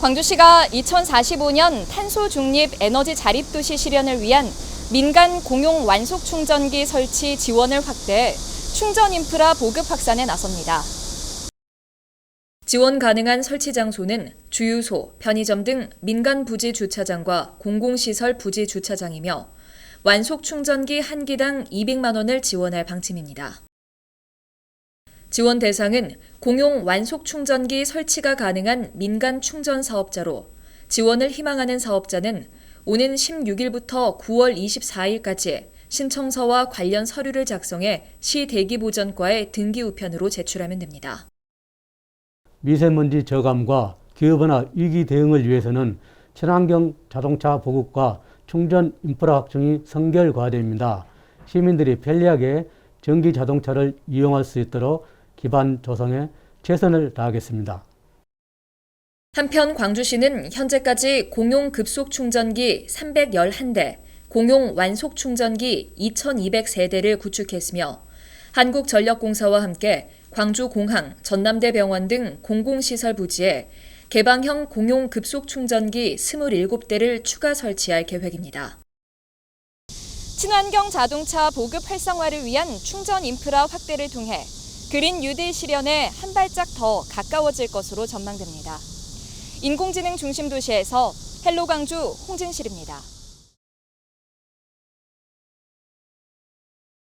광주시가 2045년 탄소 중립 에너지 자립 도시 실현을 위한 민간 공용 완속 충전기 설치 지원을 확대해 충전 인프라 보급 확산에 나섭니다. 지원 가능한 설치 장소는 주유소, 편의점 등 민간 부지 주차장과 공공시설 부지 주차장이며 완속 충전기 한 기당 200만 원을 지원할 방침입니다. 지원 대상은 공용 완속 충전기 설치가 가능한 민간 충전 사업자로 지원을 희망하는 사업자는 오는 16일부터 9월 24일까지 신청서와 관련 서류를 작성해 시 대기보전과에 등기 우편으로 제출하면 됩니다. 미세먼지 저감과 기후변화 위기 대응을 위해서는 친환경 자동차 보급과 충전 인프라 확충이 선결 과제입니다. 시민들이 편리하게 전기 자동차를 이용할 수 있도록 기반 조성에 최선을 다하겠습니다. 한편 광주시는 현재까지 공용 급속 충전기 311대, 공용 완속 충전기 2200세대를 구축했으며 한국전력공사와 함께 광주공항, 전남대병원 등 공공시설 부지에 개방형 공용 급속 충전기 27대를 추가 설치할 계획입니다. 친환경 자동차 보급 활성화를 위한 충전 인프라 확대를 통해 그린 뉴딜 실현에 한 발짝 더 가까워질 것으로 전망됩니다. 인공지능 중심 도시에서 헬로 광주 홍진실입니다.